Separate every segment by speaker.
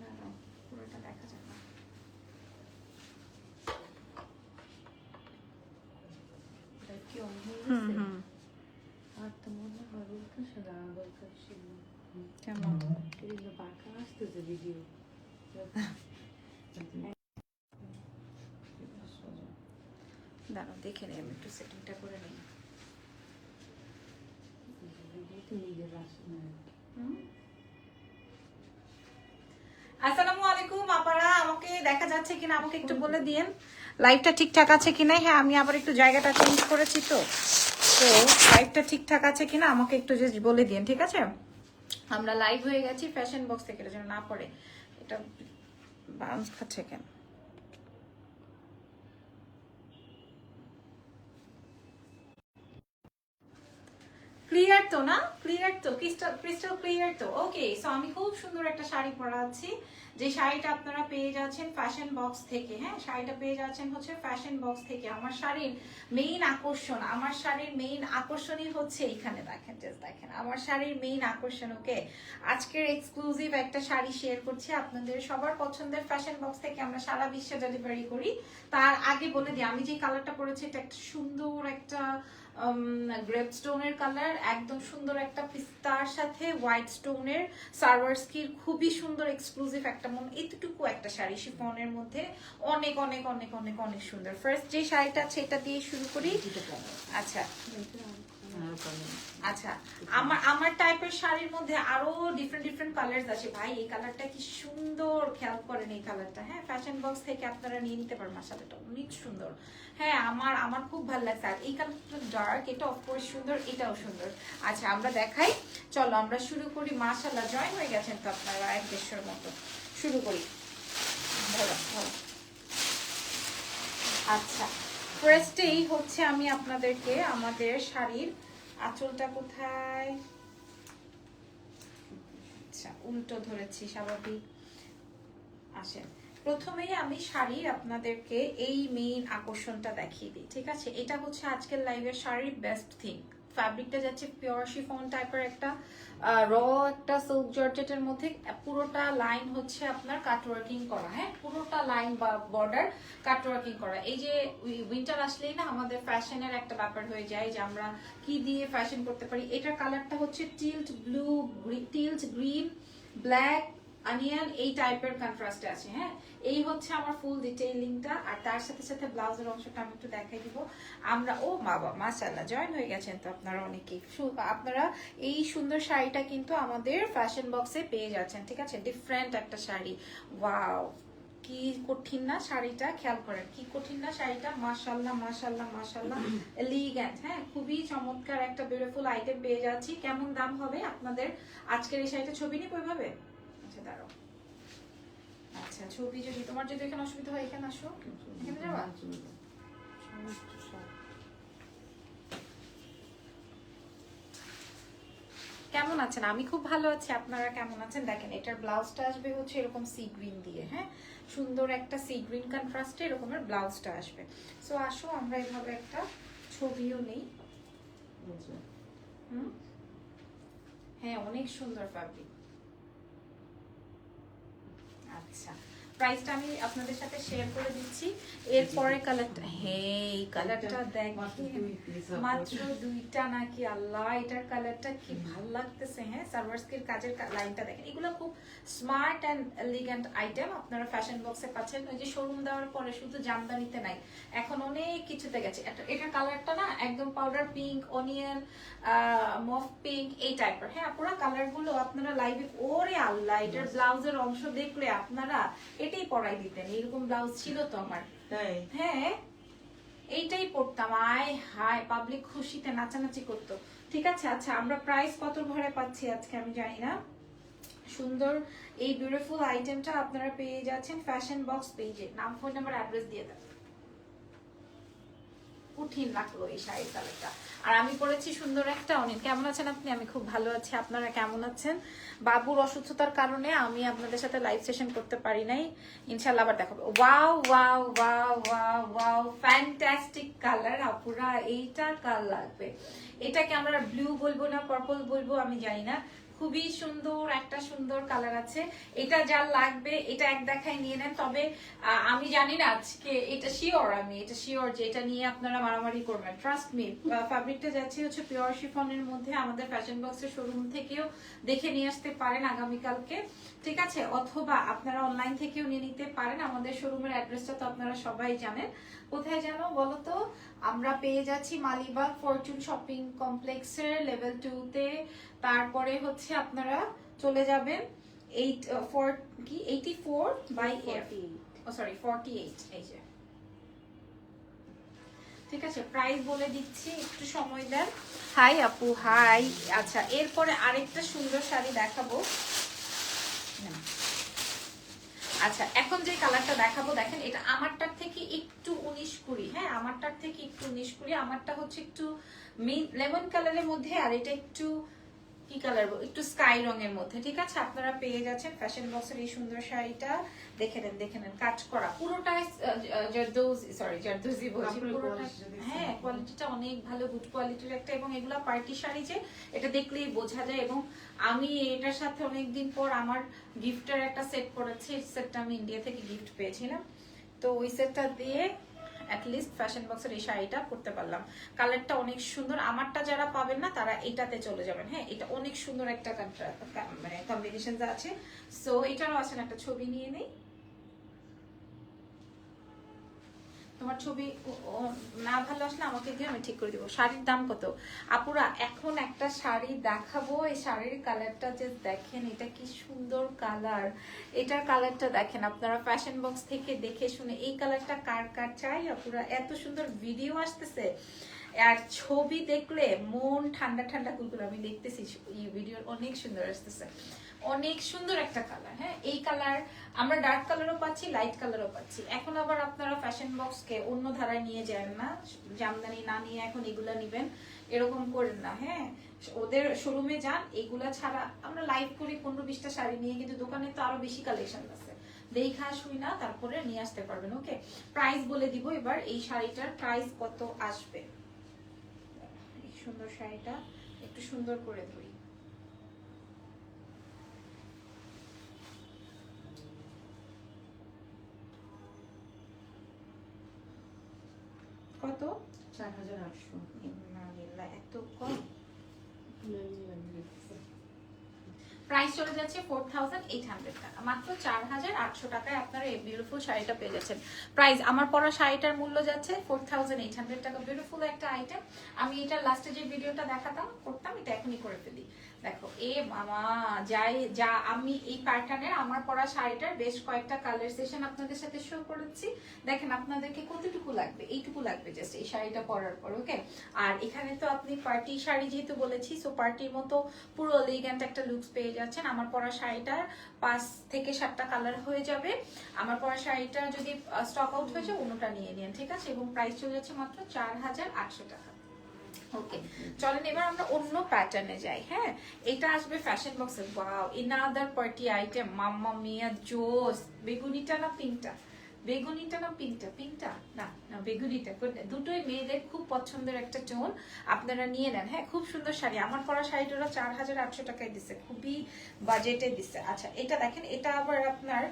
Speaker 1: না না পুরোটা দেখা যায় না।
Speaker 2: কি আর তো মনে হয় বলতে দরকার ছিল।
Speaker 1: কেমন?
Speaker 2: এগুলো বাঁকা আসতেছে ভিডিও
Speaker 1: দাঁড়াও দেখে নিই আমি একটু সেটিংটা করে নিই।
Speaker 2: নিজের আসে না
Speaker 1: আসসালামু আলাইকুম আপারা আমাকে দেখা যাচ্ছে কিনা আমাকে একটু বলে দিন লাইভটা ঠিকঠাক আছে কিনা? হ্যাঁ আমি আবার একটু জায়গাটা চেঞ্জ করেছি তো। তো লাইভটা ঠিকঠাক আছে কিনা আমাকে একটু যে বলে দিন ঠিক আছে? আমরা লাইভ হয়ে গেছি ফ্যাশন বক্স থেকে, যেন না পড়ে। এটা বাউন্স খাচ্ছে কেন? ক্লিয়ার তো না? ক্লিয়ার তো? ক্রিস্টাল ক্লিয়ার তো? ওকে সো আমি খুব সুন্দর একটা শাড়ি পরা আছি যে শাড়িটা আপনারা পেয়ে যাচ্ছেন ফ্যাশন বক্স থেকে হ্যাঁ? শাড়িটা পেয়ে যাচ্ছেন হচ্ছে ফ্যাশন বক্স থেকে। আমার শাড়ির মেইন আকর্ষণ, আমার শাড়ির মেইন আকর্ষণই হচ্ছে এখানে দেখেন জাস্ট দেখেন। আমার শাড়ির মেইন আকর্ষণ ওকে আজকের এক্সক্লুসিভ একটা শাড়ি শেয়ার করছি আপনাদের। সবার পছন্দের ফ্যাশন বক্স থেকে আমরা সারা বিশ্বে ডেলিভারি করি। তার আগে বলে দিই, আমি যে কালারটা পরেছি, এটা একটা সুন্দর একটা গ্রেপ স্টোনের কালার একদম সুন্দর একটা পিস্তার সাথে হোয়াইট স্টোনের সার্ভার স্কির খুবই সুন্দর এক্সক্লুসিভ একটা মন এতটুকু একটা শাড়ি শিফনের মধ্যে অনেক অনেক অনেক অনেক অনেক সুন্দর। ফার্স্ট যে শাড়িটা আছে এটা দিয়ে শুরু করি। আচ্ছা। আচ্ছা আমার আমার টাইপের শাড়ির মধ্যে আরও ডিফারেন্ট ডিফারেন্ট কালার্স আছে। ভাই, এই কালারটা কি সুন্দর, খেয়াল করেন এই কালারটা হ্যাঁ ফ্যাশন বক্স থেকে আপনারা নিয়ে নিতে পারেন মাসাল এটা অনেক সুন্দর। হ্যাঁ আমার আমার খুব ভালো লাগছে। আর এই কালারটা ডার্ক এটা অফকোর্স সুন্দর, এটাও সুন্দর। আচ্ছা আমরা দেখাই। চলো, আমরা শুরু করি। মাশাল্লাহ জয়েন হয়ে গেছেন তো আপনারা এক দেশের মতো। শুরু করি। ধরো ধরো। আচ্ছা। ফার্স্টেই হচ্ছে আমি আপনাদেরকে আমাদের শাড়ির আঁচলটা কোথায়? আচ্ছা উল্টো ধরেছি স্বাভাবিক। আসেন, প্রথমেই আমি শাড়ির আপনাদেরকে এই মেইন আকর্ষণটা দেখিয়ে দিই, ঠিক আছে? এটা হচ্ছে আজকের লাইভের শাড়ির বেস্ট থিং ফ্যাব্রিকটা যাচ্ছে পিওর শিফন টাইপের একটা র একটা সিল্ক জর্জেটের মধ্যে পুরোটা লাইন হচ্ছে আপনার কাটওয়ার্কিং করা হ্যাঁ? পুরোটা লাইন বা বর্ডার কাটওয়ার্কিং করা। এই যে উইন্টার আসলেই না আমাদের ফ্যাশনের একটা ব্যাপার হয়ে যায় যে আমরা কি দিয়ে ফ্যাশন করতে পারি। এটার কালারটা হচ্ছে teal blue teal green black onion এই টাইপের কন্ট্রাস্টে আছে হ্যাঁ? এই হচ্ছে আমার ফুল ডিটেইলিংটা আর তার সাথে সাথে ব্লাউজের অংশটা আমি একটু দেখাই দিব। আমরা, ও মা বাবা, মাশাআল্লাহ জয়েন হয়ে গেছেন তো আপনারা অনেকেই। আপনারা এই সুন্দর শাড়িটা কিন্তু আমাদের ফ্যাশন বক্সে পেয়ে যাচ্ছেন, ঠিক আছে? ডিফারেন্ট একটা শাড়ি। ওয়াও কি কঠিন না শাড়িটা, খেয়াল করেন, কি কঠিন না শাড়িটা মাশাল্লাহ মাশাল্লাহ মাশাল্লাহ এলিগ্যান্ট হ্যাঁ? খুবই চমৎকার একটা বিউটিফুল আইটেম পেয়ে যাচ্ছি। কেমন দাম হবে আপনাদের? আজকের এই শাড়িটা ছবি নিব ওইভাবে দাঁড়াও। আচ্ছা ছবি যদি তোমার যদি এখানে অসুবিধা হয় এখানে আসো। এখানে যাবা? কেমন আছেন? আমি খুব ভালো আছি আপনারা কেমন আছেন? দেখেন এটার ব্লাউজটা আসবে হচ্ছে এরকম সি গ্রিন দিয়ে হ্যাঁ? সুন্দর একটা সি গ্রিন কন্ট্রাস্টে এরকমের ব্লাউজটা আসবে। সো আসো আমরা এভাবে একটা ছবিও নেই। হুম? হ্যাঁ অনেক সুন্দর ফ্যাব্রিক আচ্ছা প্রাইসটা আমি আপনাদের সাথে শেয়ার করে দিচ্ছি। এরপরে কালারটা হ্যাঁ এই কালারটা দেখেন মাত্র দুইটা নাকি আল্লাহ এটার কালারটা কি ভালো লাগতেছে হ্যাঁ? সার্ভার্সকির কাজের লাইনটা দেখেন। এগুলো খুব স্মার্ট অ্যান্ড এলিগেন্ট আইটেম আপনারা ফ্যাশন বক্সে পাচ্ছেন। ওই যে শোরুম দেওয়ার পরে শুধু জামদানিতে নাই। এখন অনেক কিছুতে গেছে। এটা- এটার কালারটা না একদম powder pink onion mauve pink এই টাইপের হ্যাঁ পুরো কালারগুলো আপনারা লাইভে ওরে আল্লাহ এটার ব্লাউজের অংশ দেখলে আপনারা এটাই পরাই দিতেন এরকম ব্লাউজ ছিল তো আমার। হ্যাঁ এইটাই পড়তাম আয় হায় পাবলিক খুশিতে নাচানাচি করতো। ঠিক আছে আচ্ছা আমরা প্রাইস কত ঘরে পাচ্ছি আজকে আমি জানি না। সুন্দর এই বিউটিফুল আইটেমটা আপনারা পেয়ে যাচ্ছেন ফ্যাশন বক্স পেজে নাম ফোন নাম্বার অ্যাড্রেস দিয়ে দেন। কঠিন লাগল এই শাড়ির কালারটা আর আমি পড়েছি সুন্দর একটা। অনেক কেমন আছেন আপনি? আমি খুব ভালো আছি। আপনারা কেমন আছেন? বাবুর অসুস্থতার কারণে আমি আপনাদের সাথে লাইভ সেশন করতে পারি নাই। ইনশাল্লাহ আবার দেখাবো wow wow wow wow wow fantastic colour আপুরা এইটা কাল লাগবে? এটাকে আমরা ব্লু বলব না পার্পল বলব আমি জানি না। খুবই সুন্দর, একটা সুন্দর কালার আছে। এটা যা লাগবে, এটা এক দেখায় নিয়ে নেন। তবে আমি জানি না আজকে এটা শিওর আমি, এটা শিওর যে এটা নিয়ে আপনারা মারামারি করবেন। ট্রাস্ট মি ফ্যাব্রিকটা যাচ্ছে হচ্ছে পিওর শিফনের মধ্যে আমাদের ফ্যাশন বক্সের শোরুম থেকেও দেখে নিয়ে আসতে পারেন আগামীকালকে। ঠিক আছে? অথবা আপনারা অনলাইন থেকেও নিয়ে নিতে পারেন। আমাদের শোরুমের অ্যাড্রেসটা তো আপনারা সবাই জানেন। কোথায় জানো বলো তো আমরা পেয়ে যাচ্ছি মালিবাগ ফরচুন শপিং কমপ্লেক্সের লেভেল টু তে। তারপরে হচ্ছে আপনারা চলে যাবেন এইট ফোর কি? এইটি ফোর বাই ও সরি ফর্টি এইট এই যে। ঠিক আছে? প্রাইস বলে দিচ্ছি একটু সময় দেন। হাই আপু হাই আচ্ছা এরপরে আরেকটা সুন্দর শাড়ি দেখাবো। আচ্ছা এখন যে কালারটা দেখাবো, দেখেন, এটা আমারটার থেকে একটু উনিশ কুড়ি। হ্যাঁ আমারটার থেকে একটু উনিশ কুড়ি, আমারটা হচ্ছে একটু লেমন কালারের মধ্যে, আর এটা একটু কি কালার একটু স্কাই রঙের মধ্যে, ঠিক আছে? আপনারা পেয়ে যাচ্ছেন ফ্যাশন বক্সের এই সুন্দর শাড়িটা। দেখে নেন দেখে নেন কাজ করা। পুরোটাই জারদৌজি সরি জারদৌজি বলছি পুরোটা। হ্যাঁ কোয়ালিটিটা অনেক ভালো গুড কোয়ালিটির একটা এবং এগুলা পার্টি শাড়ি যে এটা দেখলেই বোঝা যায় এবং আমি এটার সাথে অনেকদিন পর আমার গিফটের একটা সেট করেছি সেটটা আমি ইন্ডিয়া থেকে গিফট পেয়েছিলাম। তো ওই সেটটা দিয়ে অ্যাটলিস্ট ফ্যাশন বক্সের এই শাড়িটা পরতে পারলাম। কালারটা অনেক সুন্দর আমারটা যারা পাবেন না তারা এটাতে চলে যাবেন। হ্যাঁ এটা অনেক সুন্দর একটা মানে কম্বিনেশন আছে। সো এটারও আছেন একটা ছবি নিয়ে নেই। তোমার ছবি না ভালো আসলে আমাকে দিয়ে আমি ঠিক করে দিব। শাড়ির দাম কত? আপুরা, এখন একটা শাড়ি দেখাবো। এই শাড়ির কালারটা যে দেখেন, এটা কি সুন্দর কালার। এটার কালারটা দেখেন, আপনারা ফ্যাশন বক্স থেকে দেখে শুনে এই কালারটা কার কার চাই? আপুরা, এত সুন্দর ভিডিও আসতেছে। আর ছবি দেখলে মন ঠান্ডা ঠান্ডা, কুলকুল, আমি দেখতেছি, এই ভিডিও অনেক সুন্দর আসতেছে। অনেক সুন্দর একটা কালার হ্যাঁ? এই কালার আমরা ডার্ক কালারও পাচ্ছি লাইট কালারও পাচ্ছি। এখন আবার আপনারা ফ্যাশন বক্সকে অন্য ধারায় নিয়ে যান না। জামদানি না নিয়ে এখন এগুলা নিবেন, এরকম করেন না হ্যাঁ? ওদের শোরুমে যান, এগুলা ছাড়া আমরা লাইভ করি পনেরো বিশটা শাড়ি নিয়ে, কিন্তু দোকানে তো আরও বেশি কালেকশন আছে। দেখা শুই না, তারপরে নিয়ে আসতে পারবেন ওকে প্রাইস বলে দিব এবার, এই শাড়িটার প্রাইস কত আসবে? সুন্দর শাড়িটা, একটু সুন্দর করে ধরি। কত?
Speaker 2: চার হাজার আটশো।
Speaker 1: এত কম। প্রাইস চলে যাচ্ছে ফোর থাউজেন্ড এইট হান্ড্রেড টাকা। মাত্র চার হাজার আটশো টাকায় আপনারা এই বিউটিফুল শাড়িটা পেয়ে যাচ্ছেন। প্রাইস আমার পরা শাড়িটার মূল্য যাচ্ছে ফোর থাউজেন্ড এইট হান্ড্রেড টাকা। বিউটিফুল একটা আইটেম আমি এটা লাস্টে যে ভিডিওটা দেখাতাম করতাম এটা এখনই করে ফেলি। দেখো, এ মামা, যাই, যা, আমি এই প্যাটার্নের আমার পরা শাড়িটার বেশ কয়েকটা কালার সেশন আপনাদের সাথে শো করেছি। দেখেন, আপনাদেরকে কতটুকু লাগবে? এইটুকু লাগবে জাস্ট এই শাড়িটা পরার পর ওকে আর এখানে তো আপনি পার্টি শাড়ি যেহেতু বলেছি সো পার্টির মতো পুরো এলিগেন্ট একটা লুকস পেয়ে যাচ্ছেন। আমার পরা শাড়িটার পাঁচ থেকে সাতটা কালার হয়ে যাবে। আমার পরা শাড়িটা যদি স্টক আউট হয়ে যায়, অন্যটা নিয়ে নিন, ঠিক আছে? এবং প্রাইস চলে যাচ্ছে মাত্র চার হাজার আটশো টাকা। ওকে চলেন, এবার আমরা অন্য প্যাটার্নে যাই হ্যাঁ? এটা আসবে ফ্যাশন বক্সে wow another party item mamma mia, জোস। বেগুনিটা না পিঙ্কটা? বেগুনিটা না পিঙ্কটা? পিঙ্কটা? না না, বেগুনিটা। দুটোই মেয়েদের খুব পছন্দের একটা টোন আপনারা নিয়ে নেন হ্যাঁ? খুব সুন্দর শাড়ি। আমার পরা শাড়িটা চার হাজার আটশো টাকায় দিচ্ছে খুবই বাজেটে দিচ্ছে আচ্ছা এটা দেখেন, এটা আবার আপনার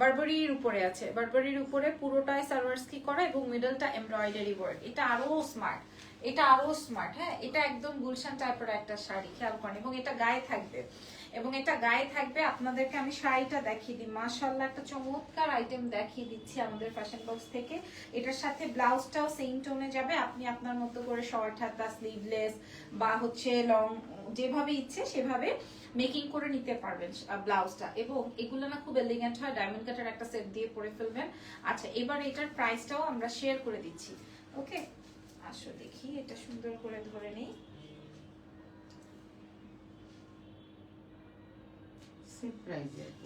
Speaker 1: বারবারির উপরে আছে। বারবারির উপরে পুরোটাই সালোয়ার কি করা এবং মিডলটা এমব্রয়ডারি ওয়ার্ক এটা আরও স্মার্ট এটা আরও স্মার্ট হ্যাঁ? এটা একদম গুলশান টাইপের একটা শাড়ি, খেয়াল করেন, এবং এটা গায়ে থাকবে। এবং এটা গায়ে থাকবে, আপনাদেরকে আমি শাড়িটা দেখিয়ে দিই। মাশাল্লাহ একটা চমৎকার আইটেম দেখিয়ে দিচ্ছি আমাদের ফ্যাশন বক্স থেকে। এটার সাথে ব্লাউজটাও সেম টোনে যাবে। আপনি আপনার মতো করে শর্ট হাতা স্লিভলেস বা হচ্ছে লং যেভাবে ইচ্ছে সেভাবে মেকিং করে নিতে পারবেন ব্লাউজটা। এবং এগুলো না খুব এলিগেন্ট হয় ডায়মন্ড কাটার একটা সেট দিয়ে পরে ফেলবেন। আচ্ছা এবার এটার প্রাইসটাও আমরা শেয়ার করে দিচ্ছি। ওকে আসো দেখি এটা সুন্দর করে ধরে নেই।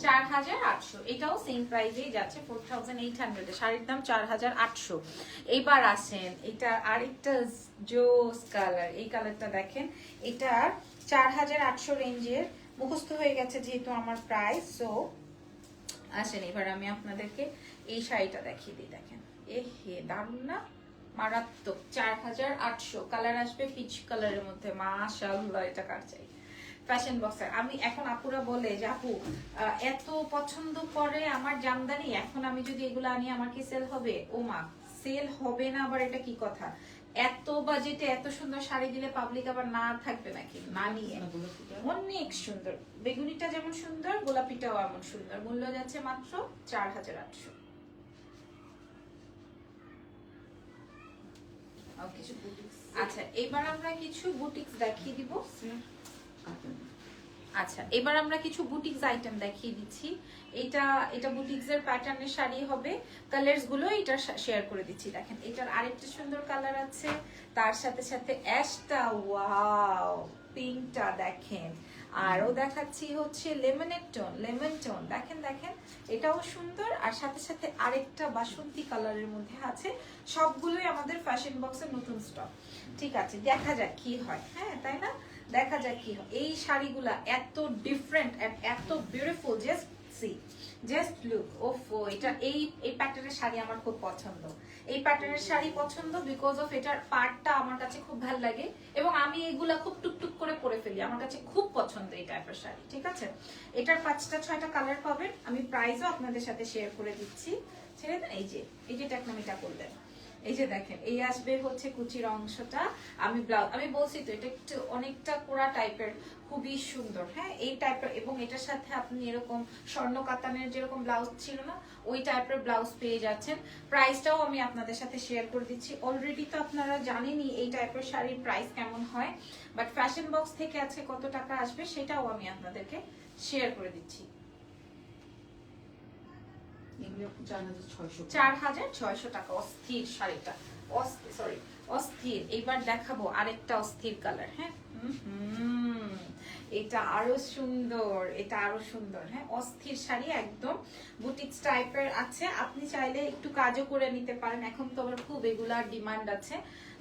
Speaker 1: চার হাজার আটশো এটাও সেম প্রাইজেই যাচ্ছে ফোর থাউজেন্ড এইট হান্ড্রেড শাড়ির দাম চার হাজার আটশো। এইবার আসেন এটা আরেকটা জোস কালার এই কালারটা দেখেন এটা চার হাজার আটশো রেঞ্জের মুখস্থ হয়ে গেছে যেহেতু আমার প্রাইস সো আসেন এবার আমি আপনাদেরকে এই শাড়িটা দেখিয়ে দিই দেখেন। এ হে দারুণ না? মারাত্মক। চার হাজার আটশো। কালার আসবে পিচ কালারের মধ্যে। মাশাল্লাহ এটা কার চাই? ফ্যাশন বক্সের আমি এখন আপুরা বলে যে আপু এত পছন্দ করে আমার জামদানি এখন আমি যদি এগুলো আনি আমার কি সেল হবে? ও মা সেল হবে না আবার এটা কি কথা? এত বাজেটে এত সুন্দর শাড়ি দিলে পাবলিক আবার না থাকবে নাকি? না নিয়ে। অনেক সুন্দর। বেগুনিটা যেমন সুন্দর গোলাপিটাও এমন সুন্দর। মূল্য যাচ্ছে মাত্র চার হাজার আটশো। আচ্ছা এবার আমরা কিছু বুটিক্স দেখিয়ে দিব। আচ্ছা এবার আমরা কিছু বুটিক্স আইটেম দেখিয়ে দিচ্ছি। এটা এটা বুটিক্সের প্যাটার্নের শাড়ি হবে। কালারসগুলো এটা শেয়ার করে দিচ্ছি। দেখেন এটার আরেকটা সুন্দর কালার আছে। তার সাথে সাথে অ্যাশটা ওয়াও পিঙ্কটা দেখেন। আরও দেখাচ্ছি হচ্ছে লেমনের টোন, লেমন টোন। দেখেন দেখেন, এটাও সুন্দর। আর সাথে সাথে আরেকটা বাসন্তী কালারের মধ্যে আছে। সবগুলোই আমাদের ফ্যাশন বক্সের নতুন স্টক ঠিক আছে, দেখা যাক কি হয়। হ্যাঁ তাই না? দেখা যাক কি হয়। এই শাড়িগুলা এত ডিফারেন্ট এত beautiful just see. Just look ওফো, এটা এই এই প্যাটার্নের শাড়ি আমার খুব পছন্দ। এই প্যাটার্নের শাড়ি পছন্দ বিকজ অফ এটার পার্টটা আমার কাছে খুব ভালো লাগে এবং আমি এগুলা খুব টুকটুক করে পরে ফেলি। আমার কাছে খুব পছন্দ এই টাইপের শাড়ি, ঠিক আছে? এটার পাঁচটা, ছয়টা কালার পাবেন। আমি প্রাইসও আপনাদের সাথে শেয়ার করে দিচ্ছি। ছেড়ে দেন, এই যে এই যে টেকনামিটা করলেন। এই যে দেখেন, এই আসবে হচ্ছে কুচির অংশটা। আমি ব্লাউজ আমি বলছি তো, এটা একটু অনেকটা কোরা টাইপের, খুবই সুন্দর হ্যাঁ? এই টাইপের এবং এটার সাথে আপনি এরকম স্বর্ণ কাতানের যেরকম ব্লাউজ ছিল না, ওই টাইপের ব্লাউজ পেয়ে যাচ্ছেন। প্রাইসটাও আমি আপনাদের সাথে শেয়ার করে দিচ্ছি। অলরেডি তো আপনারা জানেনই এই টাইপের শাড়ির প্রাইস কেমন হয় বাট ফ্যাশন বক্স থেকে আজকে কত টাকা আসবে, সেটাও আমি আপনাদেরকে শেয়ার করে দিচ্ছি। চার হাজার ছয়শো টাকা অস্থির শাড়িটা। অস্থির সরি অস্থির। এইবার দেখাবো আরেকটা অস্থির কালার হ্যাঁ? এটা আরও সুন্দর, এটা আরও সুন্দর হ্যাঁ? অস্থির শাড়ি একদম। বুটিক্স টাইপের আছে। আপনি চাইলে একটু কাজও করে নিতে পারেন। এখন তো আবার খুব এগুলার ডিমান্ড আছে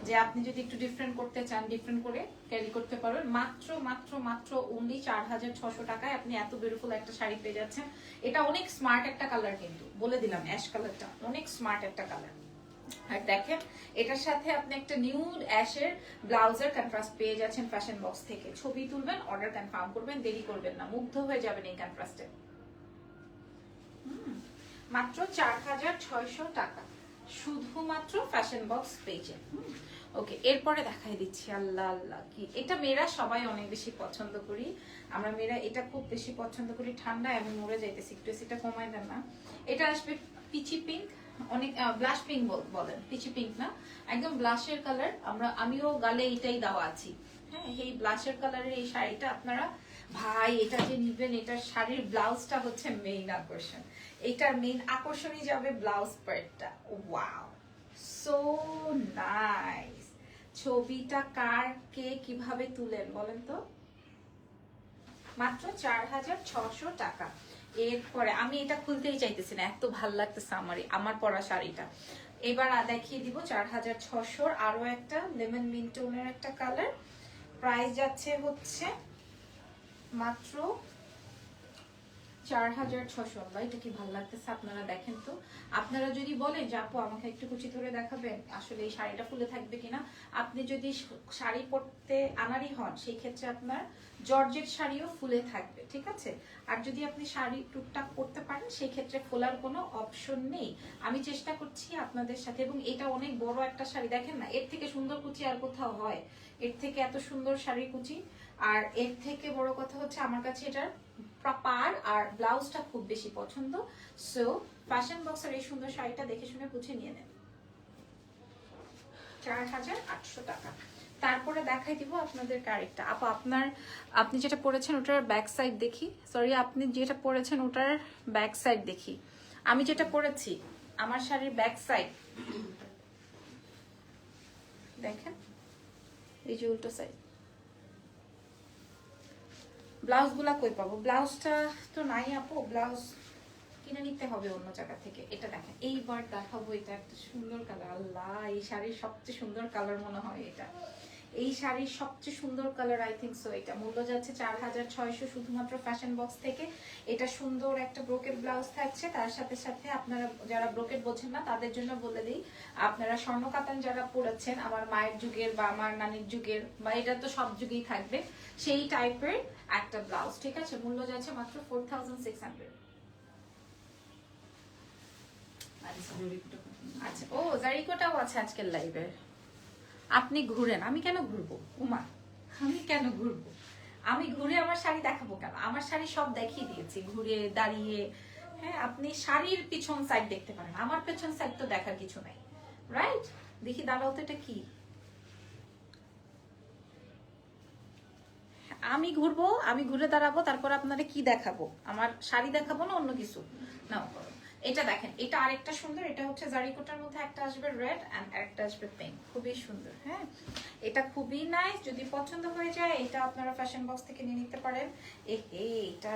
Speaker 1: যে আপনি যদি একটু ডিফারেন্ট করতে চান ডিফারেন্ট করে ক্যারি করতে পারবেন। মাত্র মাত্র মাত্র অনলি চার হাজার ছশো টাকায় আপনি এত বিউটিফুল একটা শাড়ি পেয়ে যাচ্ছেন। এটা অনেক স্মার্ট একটা কালার কিন্তু। বলে দিলাম অ্যাশ কালারটা অনেক স্মার্ট একটা কালার আর দেখেন, এটার সাথে আপনি একটা নিউ অ্যাশের পেয়ে যাচ্ছেন ফ্যাশন বক্স থেকে। ছবি তুলবেন অর্ডার কনফার্ম করবেন, দেরি করবেন না, মুগ্ধ হয়ে যাবেন এই মাত্র চার হাজার ছয়শো টাকা। শুধুমাত্র ফ্যাশন বক্স পেজে ওকে, এরপরে দেখাই দিচ্ছি। আল্লাহ আল্লাহ, কি? এটা মেয়েরা সবাই অনেক বেশি পছন্দ করি। আমরা মেয়েরা এটা খুব বেশি পছন্দ করি ঠান্ডায় আমি মরে যাইতেছি। একটু সেটা কমাই দেন না। এটা আসবে পিচি পিঙ্ক অনেক ব্লাশ পিঙ্ক বলেন পিচি পিঙ্ক না? একদম ব্লাশের কালার আমরা, আমিও গালে এটাই দেওয়া আছি। হ্যাঁ এই ব্লাশের কালারের এই শাড়িটা আপনারা, ভাই, এটা যে নিবেন, এটার শাড়ির ব্লাউজটা হচ্ছে মেইন আকর্ষণ। এটার মেইন আকর্ষণই যাবে ব্লাউজ পার্টটা ওয়াও সো নাইস ছবিটা কার, কে কীভাবে তুলেন বলেন তো? মাত্র চার হাজার ছশো টাকা। এরপরে আমি এটা খুলতেই চাইতেছি না, এত ভালো লাগতেছে আমার আমার পরা শাড়িটা। এবার দেখিয়ে দিব চার হাজার ছশোর আরও একটা লেমন মিন্টনের একটা কালার। প্রাইস যাচ্ছে হচ্ছে মাত্র চার হাজার ছশো। আল্লাহ, এটা কি ভালো লাগতেছে? আপনারা দেখেন তো। আপনারা যদি বলেন যে, আপু, আমাকে একটু কুচি ধরে দেখাবেন, আসলে এই শাড়িটা ফুলে থাকবে কিনা? আপনি যদি শাড়ি পরতে আনারই হন, সেই ক্ষেত্রে আপনার জর্জেট শাড়িও ফুলে থাকবে, ঠিক আছে? আর যদি আপনি শাড়ি টুকটাক পরতে পারেন, সেই ক্ষেত্রে ফোলার কোনো অপশন নেই। আমি চেষ্টা করছি আপনাদের সাথে, এবং এটা অনেক বড় একটা শাড়ি। দেখেন না, এর থেকে সুন্দর কুচি আর কোথাও হয়। এর থেকে এত সুন্দর শাড়ি কুচি। আর এর থেকে বড় কথা হচ্ছে, আমার কাছে এটার পার আর ব্লাউজটা খুব বেশি পছন্দ। সো ফ্যাশন বক্সের এই সুন্দর শাড়িটা দেখে শুনে বুঝে নিয়ে নেন। চার হাজার আটশো টাকা। তারপরে দেখাই দিব আপনাদের আরেকটা আপা, আপনার, আপনি যেটা পরেছেন ওটার ব্যাক সাইড দেখি। সরি আপনি যেটা পরেছেন ওটার ব্যাক সাইড দেখি। আমি যেটা পরেছি, আমার শাড়ির ব্যাক সাইড দেখেন, এই যে উল্টো সাইড ব্লাউজগুলা কই পাবো? ব্লাউজটা তো নাই আপু, ব্লাউজ কিনে নিতে হবে অন্য জায়গা থেকে। এটা দেখেন, এইবার দেখাবো, এটা একটা সুন্দর কালার আল্লাহ, এই শাড়ির সবচেয়ে সুন্দর কালার মনে হয় এটা। এই শাড়ির সবচেয়ে সুন্দর কালার আই থিঙ্ক সো এটা। মূল্য যাচ্ছে চার হাজার ছয়শো শুধুমাত্র ফ্যাশন বক্স থেকে। এটা সুন্দর একটা ব্রোকেট ব্লাউজ থাকছে। তার সাথে সাথে আপনারা যারা ব্রোকেট বোঝেন না তাদের জন্য বলে দিই আপনারা স্বর্ণ কাতান যারা পড়েছেন আমার মায়ের যুগের বা আমার নানির যুগের বা এটা তো সব যুগেই থাকবে সেই টাইপের একটা ব্লাউজ ঠিক আছে? মূল্য যাচ্ছে মাত্র ফোর থাউজেন্ড সিক্স হান্ড্রেড আচ্ছা ও জারিকোটাও আছে আজকের লাইভে আপনি ঘুরেন, আমি কেন ঘুরবো? উমা, আমি কেন ঘুরবো? আমি ঘুরে আমার শাড়ি দেখাবো কেন? আমার শাড়ি সব দেখিয়ে দিয়েছি, ঘুরে, দাঁড়িয়ে। হ্যাঁ আপনি শাড়ির পিছন সাইড দেখতে পারেন, আমার পেছন সাইড তো দেখার কিছু নাই। রাইট দেখি দাঁড়াও তো এটা কি? আমি ঘুরবো, আমি ঘুরে দাঁড়াবো, তারপর আপনারা কি দেখাবো? আমার শাড়ি দেখাবো না অন্য কিছু? নাও এটা দেখেন এটা আরেকটা সুন্দর এটা হচ্ছে জারিকোটার মধ্যে একটা আসবে রেড অ্যান্ড একটা আসবে পিঙ্ক খুবই সুন্দর হ্যাঁ? এটা খুবই নাইস যদি পছন্দ হয়ে যায় এটা আপনারা ফ্যাশন বক্স থেকে নিয়ে নিতে পারেন। এ এটা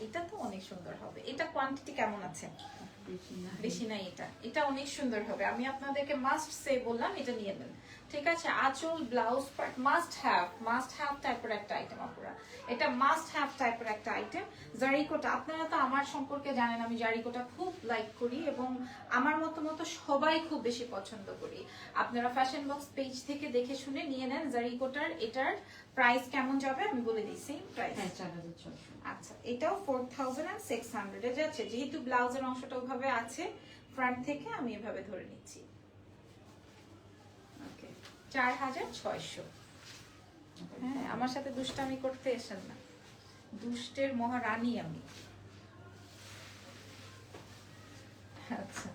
Speaker 1: এটা তো অনেক সুন্দর হবে। এটা কোয়ান্টিটি কেমন আছে? বেশি নাই। এটা। এটা অনেক সুন্দর হবে। আমি আপনাদেরকে মাস্ট সে বললাম এটা নিয়ে নেন। ঠিক আছে আঁচল blouse must have must have টাইপের একটা আইটেম আপুরা। এটা মাস্ট হ্যাভ টাইপের একটা আইটেম জারিকোটা আপনারা তো আমার সম্পর্কে জানেন আমি জারিকোটা খুব লাইক করি এবং আমার মতো মতো সবাই খুব বেশি পছন্দ করি। আপনারা ফ্যাশন বক্স পেজ থেকে দেখে শুনে নিয়ে নেন জারিকোটার এটার প্রাইস কেমন যাবে আমি বলে দিই সেম প্রাইস
Speaker 2: হ্যাঁ
Speaker 1: আচ্ছা এটাও four thousand and six hundred যাচ্ছে। যেহেতু ব্লাউজের অংশটা ওভাবে আছে ফ্রন্ট থেকে আমি এভাবে ধরে নিচ্ছি। চার হাজার ছয়শো। হ্যাঁ আমার সাথে দুষ্টামি করতে এসেন না। দুষ্টের মহারানী আমি। আচ্ছা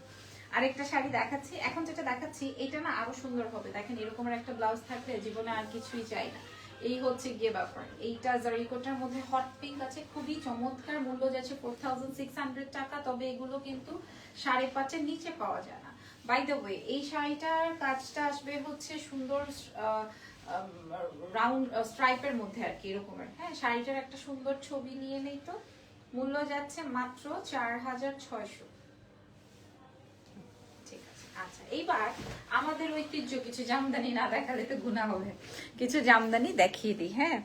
Speaker 1: আরেকটা শাড়ি দেখাচ্ছি। এখন যেটা দেখাচ্ছি, এটা না আরও সুন্দর হবে। দেখেন, এরকমের একটা ব্লাউজ থাকলে জীবনে আর কিছুই চাই না। এই হচ্ছে গিয়ে ব্যাপার। এইটা জারিকোটার মধ্যে হট পিঙ্ক আছে, খুবই চমৎকার মূল্য যাচ্ছে ফোর টাকা, তবে এগুলো কিন্তু সাড়ে পাঁচের নিচে পাওয়া যায় না। বাই দ্য ওয়ে এই শাড়িটার কাজটা আসবে হচ্ছে সুন্দর রাউন্ড স্ট্রাইপের মধ্যে আর কি এরকমের। হ্যাঁ শাড়িটার একটা সুন্দর ছবি নিয়ে নেই তো। মূল্য যাচ্ছে মাত্র চার হাজার ছয়শো। আচ্ছা এইবার আমাদের ঐতিহ্য, কিছু জামদানি না দেখালে তো গুণা হবে। কিছু জামদানি দেখিয়ে দিই হ্যাঁ?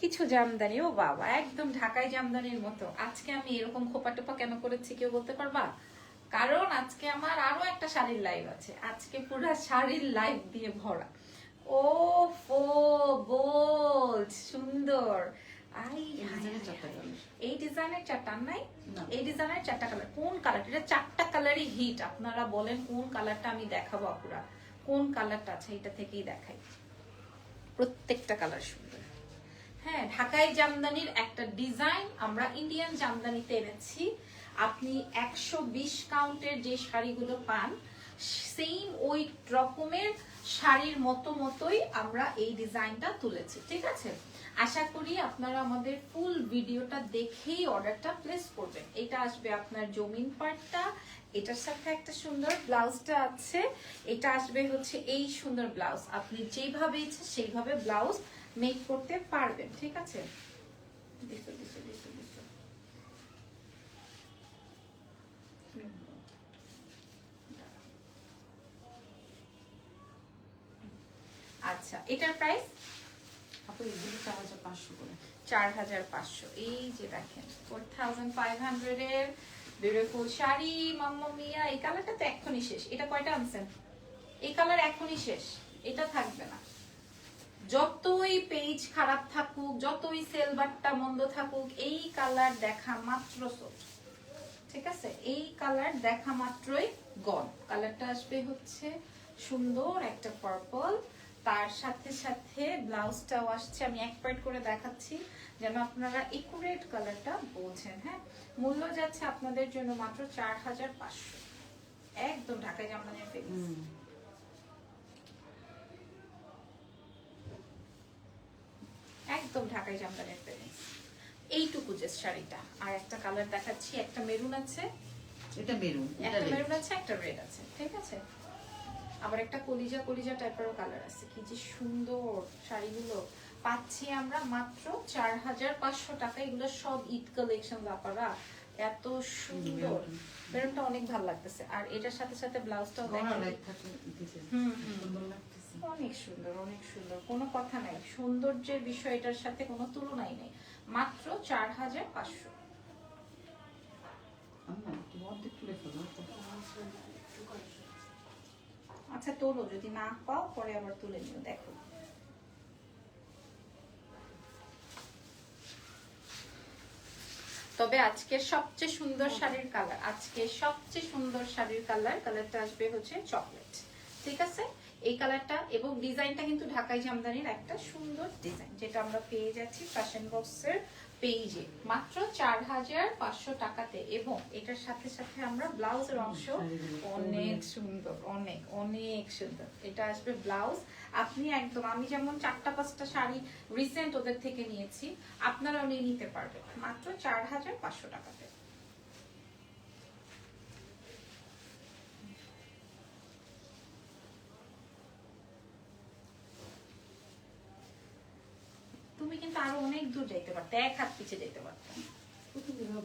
Speaker 1: কিছু জামদানি, ও বাবা, একদম ঢাকাই জামদানির মতো। আজকে আমি এরকম খোপা টোপা কেন করেছি, কেউ বলতে পারবা? কারণ আজকে আমার আরও একটা শাড়ির লাইভ আছে। আজকে পুরো শাড়ির লাইভ দিয়ে ভরা। ও ফো বোল সুন্দর। আই
Speaker 2: এই ডিজাইনের চারটা
Speaker 1: নাই? এই ডিজাইনের চারটা কালার কোন কালার এটা চারটা কালারই হিট আপনারা বলেন কোন কালারটা আমি দেখাবো আপুরা? কোন কালারটা আছে এটা থেকেই দেখাই। প্রত্যেকটা কালার সুন্দর। হ্যাঁ জামদানির একটা ডিজাইন আমরা ইন্ডিয়ান জামদানিতে এনেছি। আপনি একশো বিশ কাউন্টের যে শাড়িগুলো পান সেম ওই রকমের শাড়ির মতো মতোই আমরা এই ডিজাইনটা তুলেছি, ঠিক আছে? আশা করি আপনারা আমাদের ফুল ভিডিওটা দেখেই অর্ডারটা প্লেস করবেন। এটা আসবে আপনার জমিন পার্টটা এটার সাথে একটা সুন্দর ব্লাউজটা আছে, এটা আসবে হচ্ছে এই সুন্দর ব্লাউজ আপনি যেভাবে ইচ্ছে সেইভাবে ব্লাউজ মেক করতে পারবেন, ঠিক আছে দিছো। আচ্ছা এটার প্রাইস
Speaker 2: আপু এগুলো চার হাজার পাঁচশো করে।
Speaker 1: চার হাজার পাঁচশো। এই যে দেখেন four thousand five hundred beautiful sari mamma mia এই কালারটা তো এখনই শেষ। এটা কয়টা আনছেন? এই কালার এখনই শেষ। এটা থাকবে না। যতই পেজ খারাপ থাকুক যতই সেলবারটা মন্দ থাকুক এই কালার দেখা মাত্র ঠিক আছে? এই কালার দেখা মাত্রই গন কালারটা আসবে হচ্ছে সুন্দর একটা পার্পল তার সাথে সাথে ব্লাউজটাও আসছে আমি এক পার্ট করে দেখাচ্ছি যেন আপনারা একুরেট কালারটা বোঝেন হ্যাঁ? মূল্য যাচ্ছে আপনাদের জন্য মাত্র চার হাজার পাঁচশো। একদম ঢাকায় জামদানির ফেব্রিক একদম ঢাকাই জামদানির প্যারেন্স এইটুকু যে শাড়িটা। আর একটা কালার দেখাচ্ছি একটা মেরুন আছে।
Speaker 2: এটা মেরুন
Speaker 1: একটা মেরুন আছে একটা রেড আছে ঠিক আছে? আবার একটা কলিজা কলিজা টাইপেরও কালার আছে। কি যে সুন্দর শাড়িগুলো। পাচ্ছি আমরা মাত্র চার হাজার পাঁচশো টাকা। এগুলো সব ঈদ কালেকশন ব্যাপারা। এত সুন্দর।
Speaker 2: মেরুন।
Speaker 1: অনেক ভালো লাগতেছে। আর এটার সাথে সাথে ব্লাউজটাও অনেক সুন্দর অনেক সুন্দর কোনো কথা নাই। সৌন্দর্যের বিষয়টার সাথে কোনো তুলনাই নেই। মাত্র চার হাজার পাঁচশো আচ্ছা তোলো যদি না পাও পরে আবার তুলে নিও দেখো। তবে আজকের সবচেয়ে সুন্দর শাড়ির কালার আজকে সবচেয়ে সুন্দর শাড়ির কালার কালারটা আসবে হচ্ছে চকলেট। ঠিক আছে? এই কালারটা এবং ডিজাইনটা কিন্তু ঢাকাই জামদানির একটা সুন্দর ডিজাইন যেটা আমরা পেয়ে যাচ্ছি ফ্যাশন বক্সের পেজে মাত্র চার হাজার পাঁচশো টাকাতে এবং এটার সাথে সাথে আমরা ব্লাউজের অংশ অনেক সুন্দর অনেক অনেক সুন্দর। এটা আসবে ব্লাউজ। আপনি একদম আমি যেমন চারটা পাঁচটা শাড়ি রিসেন্ট ওদের থেকে নিয়েছি আপনারাও নিয়ে নিতে পারবেন। মাত্র চার হাজার পাঁচশো টাকাতে। তুমি কিন্তু আরও অনেক দূর যাইতে পারতে এক হাত পিছে যেতে পারতে।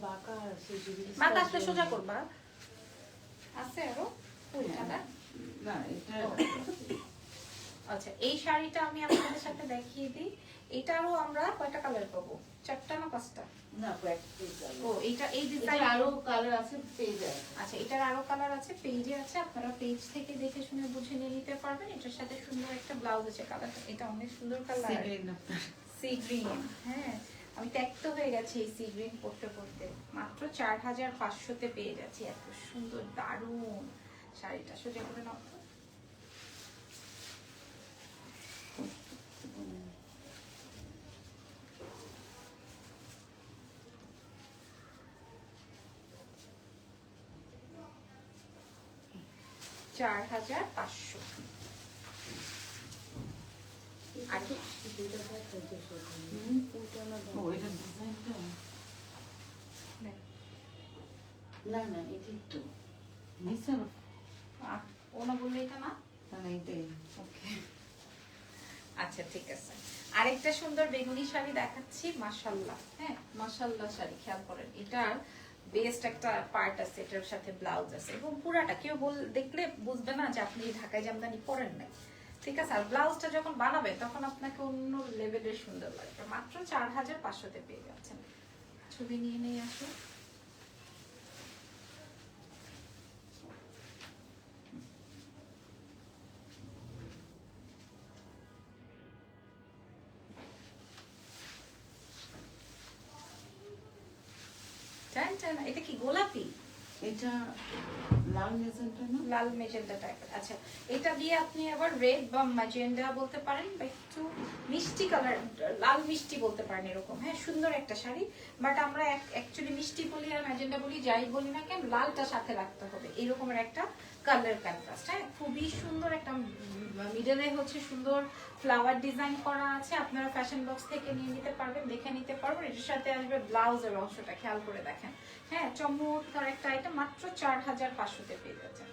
Speaker 2: বাঁকা আছে যদি
Speaker 1: বাদ আসলে সোজা করবা। আছে আরও? উল্টাটা
Speaker 3: না এটা
Speaker 1: আচ্ছা এই শাড়িটা আমি আপনাদের সাথে দেখিয়ে দিই। এটারও আমরা কয়টা কালার পাবো? চারটা না পাঁচটা?
Speaker 3: না
Speaker 1: ও এই
Speaker 2: এটা
Speaker 1: ডিজাইন
Speaker 2: আরও কালার আছে
Speaker 1: আচ্ছা এটার আরও কালার আছে পেজে আছে। আপনারা পেজ থেকে দেখে শুনে বুঝে নিয়ে নিতে পারবেন। এটার সাথে সুন্দর একটা ব্লাউজ আছে কালার এটা অনেক সুন্দর কালার সি হ্যাঁ? আমি ত্যক্ত হয়ে গেছি এই সি পড়তে পড়তে মাত্র চার হাজার পাঁচশোতে পেয়ে যাচ্ছি এত সুন্দর, দারুণ শাড়িটা। সোজা করে নাও চার হাজার পাঁচশো। আচ্ছা ঠিক আছে, আরেকটা সুন্দর বেগুনি শাড়ি দেখাচ্ছি, মাশাল্লাহ হ্যাঁ মাশাল্লাহ শাড়ি, খেয়াল করেন এটার বেস্ট একটা পার্ট আছে এটার সাথে ব্লাউজ আছে, এবং পুরাটা কেউ বল দেখলে বুঝবে না যে আপনি ঢাকায় জামদানি পরেন নাই ঠিক আছে, আর ব্লাউজটা যখন বানাবে, তখন আপনাকে অন্য লেভেলের সুন্দর লাগবে। মাত্র চার হাজার পাঁচশোতে পেয়ে যাচ্ছেন। ছবি নিয়ে নিয়ে আসুন এটা কি গোলাপি?
Speaker 3: এটা লাল মেজেন্টা না?
Speaker 1: লাল মেজেন্ডা টাইপের আচ্ছা এটা দিয়ে আপনি আবার রেড বা ম্যাজেন্ডা বলতে পারেন বা একটু মিষ্টি কালার লাল মিষ্টি বলতে পারেন এরকম। হ্যাঁ সুন্দর একটা শাড়ি বাট আমরা অ্যাকচুয়ালি মিষ্টি বলি আর ম্যাজেন্ডা বলি, যাই বলি না কেন, লালটা সাথে রাখতে হবে। এরকমের একটা কালার কন্ট্রাস্ট হ্যাঁ? খুবই সুন্দর একটা মিডলে হচ্ছে সুন্দর ফ্লাওয়ার ডিজাইন করা আছে। আপনারা ফ্যাশন বক্স থেকে নিয়ে নিতে পারবেন, দেখে নিতে পারবেন। এটার সাথে আসবে ব্লাউজের অংশটা, খেয়াল করে দেখেন। হ্যাঁ চমৎকার একটা আইটেম মাত্র চার হাজার পাঁচশোতে পেয়ে যাচ্ছেন।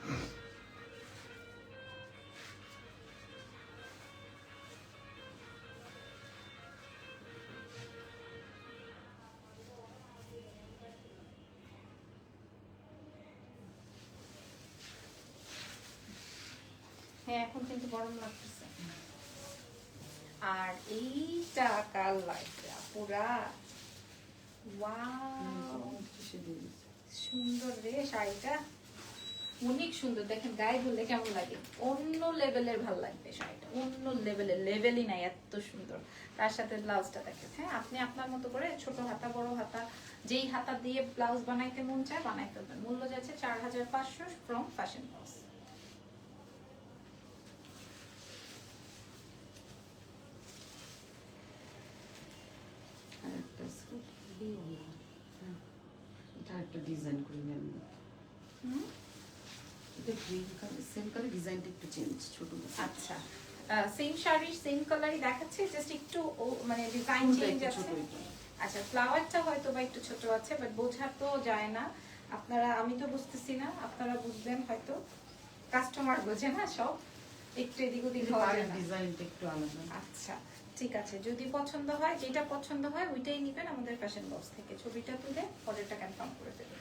Speaker 1: হ্যাঁ এখন কিন্তু গরম লাগতেছে। আর এইটা লাগবে পুরা? সুন্দর রে শাড়িটা। অনেক সুন্দর। দেখেন গায়ে ধরলে কেমন লাগে? অন্য লেভেলের ভালো লাগবে শাড়িটা। অন্য লেভেলের লেভেলই নাই এত সুন্দর। তার সাথে ব্লাউজটা দেখেন। হ্যাঁ আপনি আপনার মতো করে ছোট হাতা বড় হাতা যেই হাতা দিয়ে ব্লাউজ বানাইতে মন চায় বানাইতে পারবেন। মূল্য যাচ্ছে চার হাজার পাঁচশো ফ্রম ফ্যাশন হাউস
Speaker 3: আর একটা আছে। হ্যাঁ। এটা একটা ডিজাইন করে নেন
Speaker 1: হুম?
Speaker 3: এটা গ্রিন কালার সেম কালার ডিজাইনটা একটু চেঞ্জ ছোট
Speaker 1: আচ্ছা। সেম শাড়ি সেম কালারই দেখাচ্ছে জাস্ট একটু মানে ডিজাইন চেঞ্জ আছে। আচ্ছা ফ্লাওয়ারটা হয়তো বা একটু ছোট আছে বাট বোঝা তো যায় না। আপনারা আমি তো বুঝতেছি না আপনারা বুঝবেন হয়তো। কাস্টমার বোঝে না সব। একটু এদিক ওদিক।
Speaker 3: ডিজাইনটা একটু আলাদা।
Speaker 1: আচ্ছা। ঠিক আছে যদি পছন্দ হয় যেটা পছন্দ হয় ওইটাই নেবেন আমাদের ফ্যাশন বক্স থেকে। ছবিটা তুলে অর্ডারটা কনফার্ম করে দেবেন।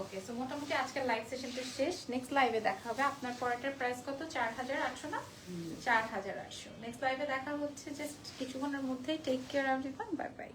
Speaker 1: ওকে সো মোটামুটি আজকের লাইভ সেশনটা শেষ। নেক্সট লাইভে দেখা হবে। আপনার পরাটার প্রাইস কত? চার হাজার আটশো না? চার হাজার আটশো। নেক্সট লাইভে দেখা হচ্ছে। জাস্ট কিছুক্ষণের মধ্যেই take care out bye bye